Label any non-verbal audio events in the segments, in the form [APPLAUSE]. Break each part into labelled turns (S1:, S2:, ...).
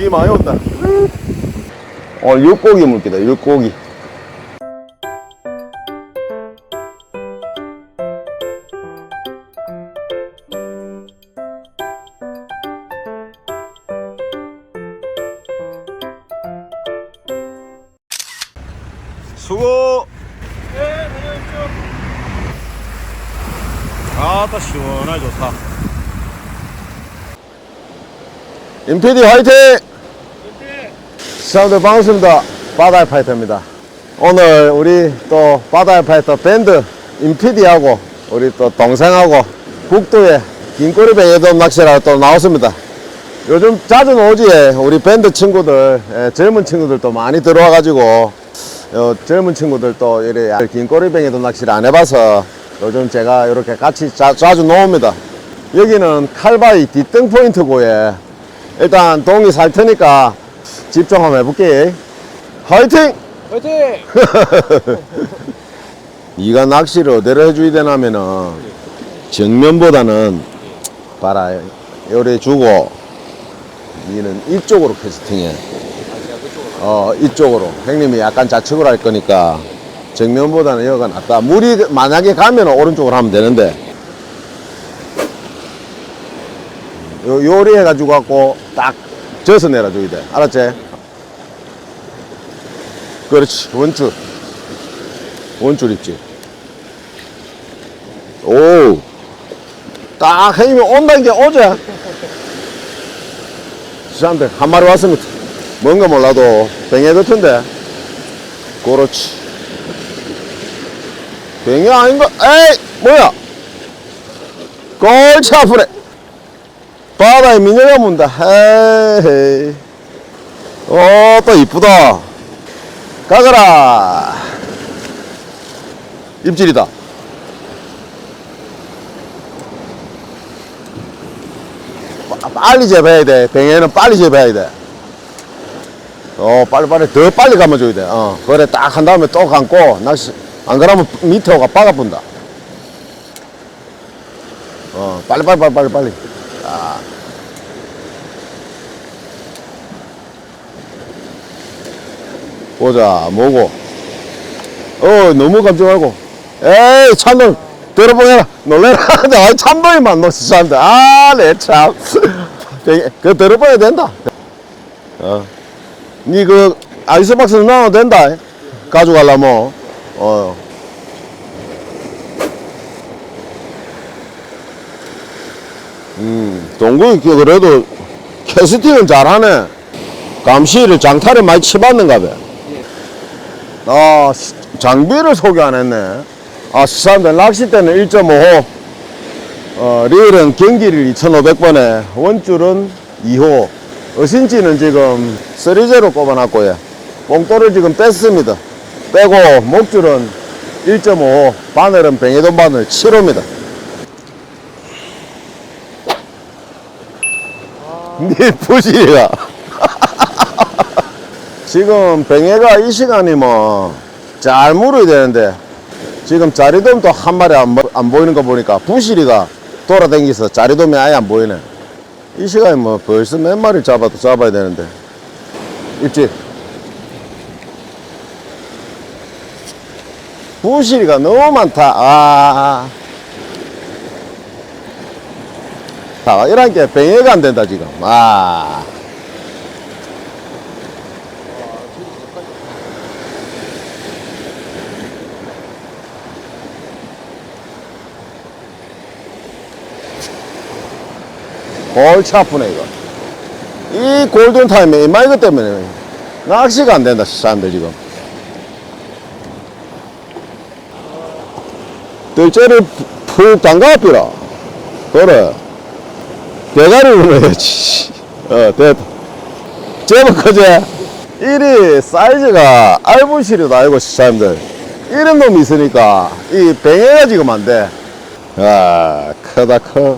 S1: 비 많이 온다. 오늘 육고기 물기다, 육고기. 수고! 아따 시원하게 좋다. 임PD 화이팅! 시청자들 반갑습니다. 바다의 파이터입니다. 오늘 우리 또 바다의 파이터 밴드 임PD하고 우리 또 동생하고 북도에 긴꼬리배 예돔 낚시라고 또 나왔습니다. 요즘 자주 오지 우리 밴드 친구들 예, 젊은 친구들도 많이 들어와 가지고 요 젊은 친구들도 이래 긴꼬리뱅이도 낚시를 안 해봐서 요즘 제가 이렇게 같이 자, 자주 놓습니다. 여기는 칼바위 뒷등 포인트고에 일단 동이 살 테니까 집중 한번 해볼게. 화이팅!
S2: 화이팅! [LAUGHS]
S1: 이가 낚시를 어디로 해줘야 되냐면은 정면보다는 봐라 요래 주고 이는 이쪽으로 캐스팅해. 어 이쪽으로 형님이 약간 좌측으로 할 거니까 정면보다는 여기가 낫다 물이 만약에 가면 오른쪽으로 하면 되는데 요, 요리 해가지고 갖고 딱 져서 내려줘야 돼. 알았지? 그렇지. 원줄 원줄 있지. 오딱 형님이 온다는 게 오자. 시한테 한 마리 왔습니다. 뭔가 몰라도 뱅에 같은데. 그렇지. 뱅이 아닌가? 에이 뭐야? 골치 아프네 바다에 미녀가 문다. 헤이. 어또 이쁘다. 가거라. 입질이다. 빠- 빨리 재배해야 돼. 뱅에는 빨리 재배해야 돼. 어, 빨리빨리, 더 빨리 감아줘야 돼. 어, 그래, 딱 한 다음에 또 감고, 낚시, 안 그러면 밑에가 빠가뿐다. 어, 빨리빨리, 빨리, 빨리, 빨리. 아. 보자, 뭐고. 어, 너무 감지 말고. 에이, 참놈, 들어보내라. 놀래라. 아, 참놈이만 놓치산다. 아, 내 참. [LAUGHS] 그 들어보내야 된다. 어. 니 그 아이스박스 넣어도 된다. 가져가려면. 어. 음, 동국이 그래도 캐스팅은 잘하네. 감시를 장타를 많이 치봤는가 봐. 아, 시- 장비를 소개 안 했네. 아, 수산대 낚싯대는 1.5호. 어, 리을은 경기를 2,500번에, 원줄은 2호. 어신지는 지금 3제로 꼽아놨고요. 봉돌을 지금 뺐습니다. 빼고 목줄은 1.5, 바늘은 뱅에돈 바늘 7호입니다. 니 부시가 지금 뱅에가 이 시간이면 잘 물어야 되는데 지금 자리돔도 한 마리 안, 보- 안 보이는 거 보니까 부시리가 돌아다니서 자리돔이 아예 안 보이네. 이 시간에 뭐 벌써 몇 마리 잡아도 잡아야 되는데. 입질 부실이가 너무 많다. 아 자, 이런 게 병해가 안 된다 지금. 아. 골치 아프네 이거. 이 골든타임에 이마 이것 때문에 낚시가 안 된다 사람들 지금. 들째를 푹 담가피라. 그래 대가리를 넣어야지 어 됐다 제법 그제 이리 사이즈가 알분실이도 아니고 사람들 이런 놈이 있으니까 이 뱅에가 지금 안돼 아 크다 커이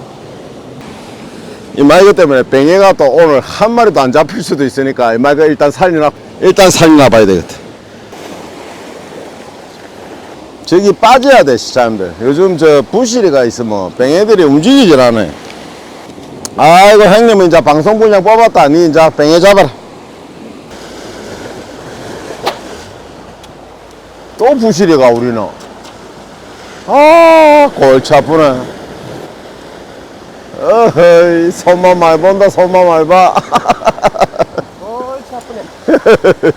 S1: 마이크 때문에 뱅에가 또 오늘 한 마리도 안 잡힐 수도 있으니까 이 마이크 일단 살리나 일단 살리나 봐야 되겠다. 저기 빠져야 돼 사람들. 요즘 저 부시리가 있으면 뱅에들이 움직이질 않아요. 아이고 형님 이제 방송 분량 뽑았다 니 이제 뱅에 잡아라. 또 부실이가 우리는. 아 골치 아프네. 어허이 손만 많이 본다 손만 많이 봐. [LAUGHS]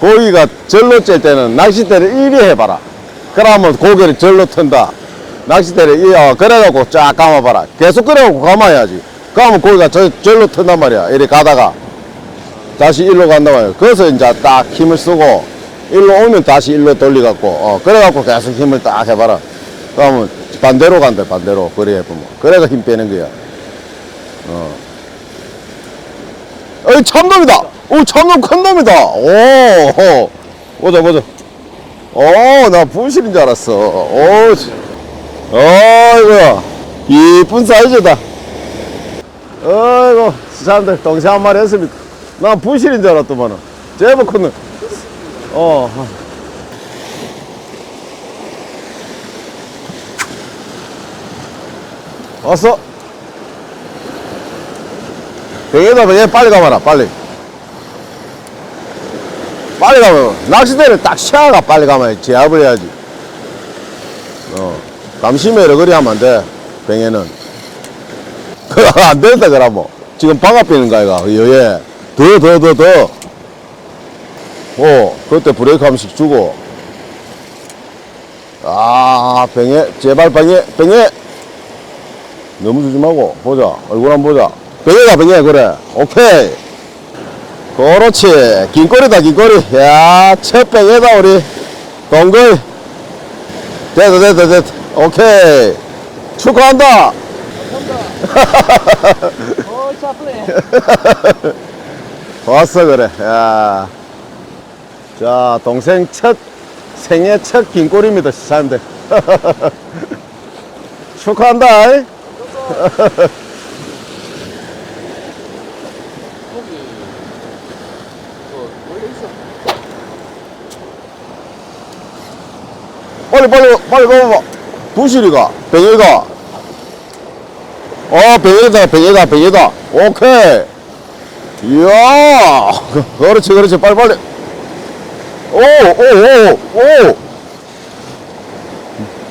S1: 고기가 절로 찔 때는 낚싯대를 이리 해봐라. 그러면 고기를 절로 튼다 낚싯대를 이, 어, 그래갖고 쫙 감아봐라. 계속 그래갖고 감아야지. 그러면 고기가 저, 절로 튼단 말이야. 이리 가다가. 다시 일로 간단 말이야. 그래서 이제 딱 힘을 쓰고 일로 오면 다시 일로 돌려갖고 어, 그래갖고 계속 힘을 딱 해봐라. 그러면 반대로 간대 반대로. 그래 해보면. 그래가 힘 빼는 거야. 어. 어이 참놈이다! 오 참놈 큰 놈이다! 오 보자 보자. 오나 분실인 줄 알았어. 오 씨. 어이구 이쁜 사이즈다. 어이구 사람들 동생 한 마리 했습니다 난 분실인 줄 알았더만은. 제법 큰 놈. 어. 왔어. 병에다 병에 빨리 가봐라 빨리. 빨리 가면 낚싯대를 딱 쉬어가 빨리 가면 제압을 해야지 어 감시매를 그리 하면 안 돼 병에는. [LAUGHS] 안 된다 그러면 지금 방아 빼는 거 아이가. 여예 더 더 더더. 어 그때 브레이크 한 번씩 주고. 아 병에 제발 병에 병에. 너무 주지 말고 보자. 얼굴 한번 보자. 병에다 병에 그래. 오케이. 그렇지. 긴 꼬리다 긴 꼬리. 야첫 병에다 우리. 동글. 됐다 됐다 됐다 오케이. 축하한다.
S2: 골치 [LAUGHS] 아프네.
S1: 좋았어 그래. 야. 자 동생 첫 생애 첫긴 꼬리입니다 시사님들 축하한다. [LAUGHS] 빨리 빨리 빨리 가봐 부실이가 병이가. 어 병이다 병이다 병이다. 오케이. 이야. [LAUGHS] 그렇지 그렇지. 빨리 빨리. 오 오 오오.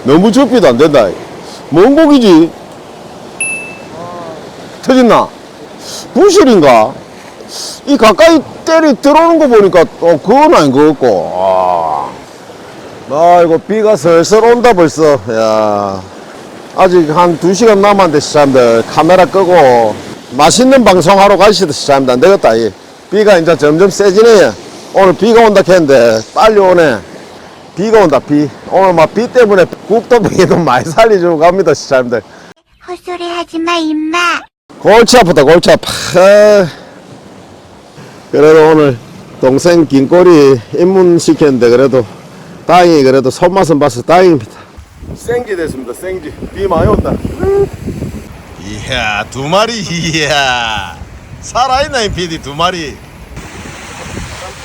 S1: 너무 접히도 안 된다. 뭔 고기지? 터졌나? 부실인가? 이 가까이 때리 들어오는 거 보니까 어 그건 아닌 것 같고. 아. 아이고 비가 슬슬 온다 벌써. 야 아직 한 2시간 남았는데 시장들. 카메라 끄고 맛있는 방송하러 가시다 시장들 안 되겠다 이. 비가 이제 점점 세지네. 오늘 비가 온다 했는데 빨리 오네. 비가 온다 비. 오늘 막 비 때문에 국도병에도 많이 살리주고 갑니다 시장들.
S3: 헛소리 하지 마, 임마.
S1: 골치 아프다 골치 아파. 아. 그래도 오늘 동생 긴꼬리 입문시켰는데 그래도 다행히 그래도 손맛은 봐서 다행입니다. 생지 됐습니다 생지. 비 많이 온다. 이야 두 마리 이야. 살아있나 이 PD 두 마리.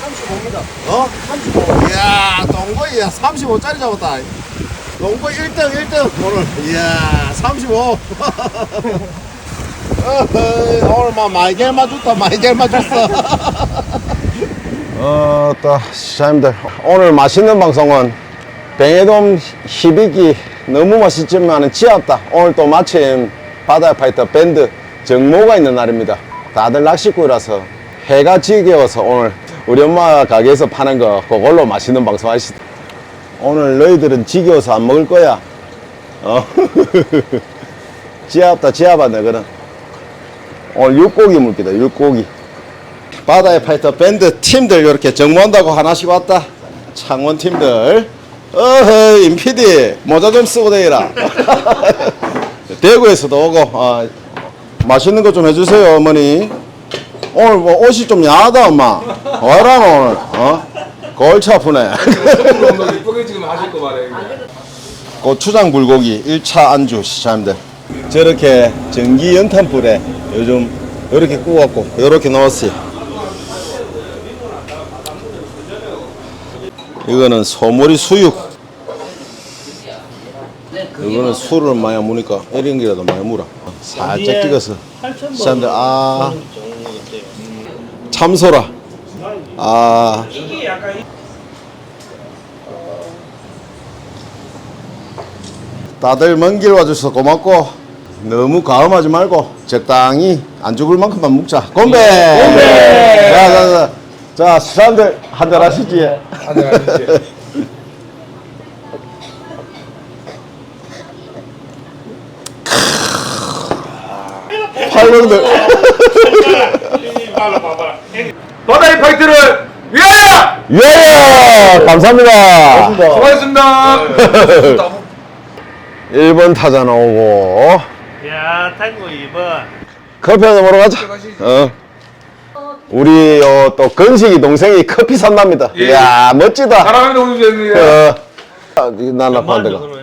S1: 35입니다. 어? 35 이야 동거 이야 35짜리 잡았다. 동거 1등 1등. 오늘 이야 35 [LAUGHS] 어허이, 오늘 막 많이 잘 맞았다 많이 잘 맞았어 [LAUGHS] 어, 또 시장님들 오늘 맛있는 방송은 뱅에돔 히비기 너무 맛있지만 지었다. 오늘 또 마침 바다 파이터 밴드 정모가 있는 날입니다. 다들 낚시꾼이라서 해가 지겨워서 오늘 우리 엄마 가게에서 파는 거 그걸로 맛있는 방송 하시다 오늘 너희들은 지겨워서 안 먹을 거야. 어? 지압다 지압하네 그는 오늘 육고기 물기다 육고기 바다의 파이터 밴드 팀들 이렇게 정모한다고 하나씩 왔다. 창원 팀들. 어허 임피디 모자 좀 쓰고 다니라. [LAUGHS] 대구에서도 오고 어, 맛있는 거 좀 해주세요 어머니. 오늘 뭐 옷이 좀 야하다 엄마. 와라 오늘. 어? 골치 아프네. [LAUGHS]
S2: 이쁘게 지금 하실 거 말해.
S1: 고추장 불고기 1차 안주 시장님들 저렇게 전기 연탄불에 요즘 이렇게 구웠고 이렇게 넣었어요 이거는 소머리 수육 이거는 술을 많이 무니까 게라도 많이 물어. 살짝 찍어서. 사람들 아 참소라. 아 다들 먼 길 와줘서 고맙고 너무 과음하지 말고 적당히 안 죽을 만큼만 먹자. 건배. 건배. 자, 자, 자, 자 사람들 한잔 하시지.
S2: 한잔 하시지.
S1: 팔로들.
S2: 바다의 파이트를 위하여!
S1: 예, 감사합니다.
S2: 수고하셨습니다.
S1: 1번 타자 나오고
S4: 야, 탱고 2번.
S1: 커피 한잔 먹으러 가자. 어. 우리 어, 또 건식이 동생이 커피 산답니다.
S2: 예.
S1: 이야 멋지다.
S2: 사랑합니다, 오늘 주님.
S1: 어. 아, 날라고 안 되고.